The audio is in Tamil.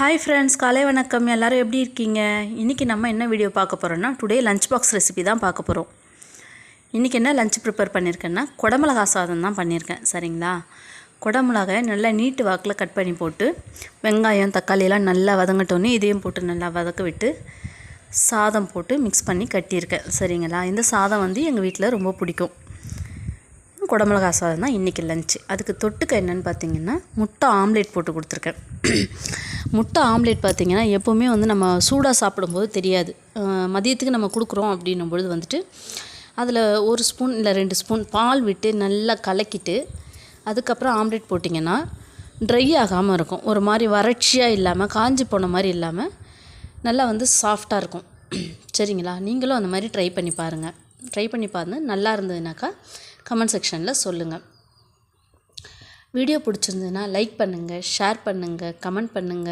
ஹாய் ஃப்ரெண்ட்ஸ் காலை வணக்கம். எல்லோரும் எப்படி இருக்கீங்க? இன்றைக்கி நம்ம என்ன வீடியோ பார்க்க போகிறோன்னா டுடே லஞ்ச் பாக்ஸ் ரெசிபி தான் பார்க்க போகிறோம் இன்றைக்கி என்ன லஞ்ச் ப்ரிப்பேர் பண்ணியிருக்கேன்னா குடமிளகா சாதம் தான் பண்ணியிருக்கேன் சரிங்களா? குடமிளகாய் நல்லா நீட்டு வாக்கில் கட் பண்ணி போட்டு வெங்காயம் தக்காளி எல்லாம் நல்லா வதங்கட்டோன்னே இதையும் போட்டு நல்லா வதக்க விட்டு சாதம் போட்டு மிக்ஸ் பண்ணி கட்டியிருக்கேன். சரிங்களா? இந்த சாதம் வந்து எங்கள் வீட்டில் ரொம்ப பிடிக்கும். குடமிளகா சாதம் தான் இன்றைக்கி லஞ்சு அதுக்கு தொட்டுக்க என்னென்னு பார்த்தீங்கன்னா முட்டை ஆம்லேட் போட்டு கொடுத்துருக்கேன். முட்டை ஆம்லேட் பார்த்தீங்கன்னா எப்போவுமே வந்து நம்ம சூடாக சாப்பிடும்போது தெரியாது. மதியத்துக்கு நம்ம கொடுக்குறோம் அப்படின்னும் பொழுது வந்துட்டு அதில் ஒரு ஸ்பூன் இல்லை ரெண்டு ஸ்பூன் பால் விட்டு நல்லா கலக்கிட்டு அதுக்கப்புறம் ஆம்லேட் போட்டிங்கன்னா ட்ரை ஆகாமல் இருக்கும். ஒரு மாதிரி வறட்சியாக இல்லாமல் காஞ்சி போன மாதிரி இல்லாமல் நல்லா வந்து சாஃப்டாக இருக்கும். சரிங்களா? நீங்களும் அந்த மாதிரி ட்ரை பண்ணி பாருங்கள் ட்ரை பண்ணி பாருங்க நல்லா இருந்ததுனாக்கா கமெண்ட் செக்ஷனில் சொல்லுங்கள் வீடியோ பிடிச்சிருந்ததுன்னா லைக் பண்ணுங்கள் ஷேர் பண்ணுங்கள் கமெண்ட் பண்ணுங்கள்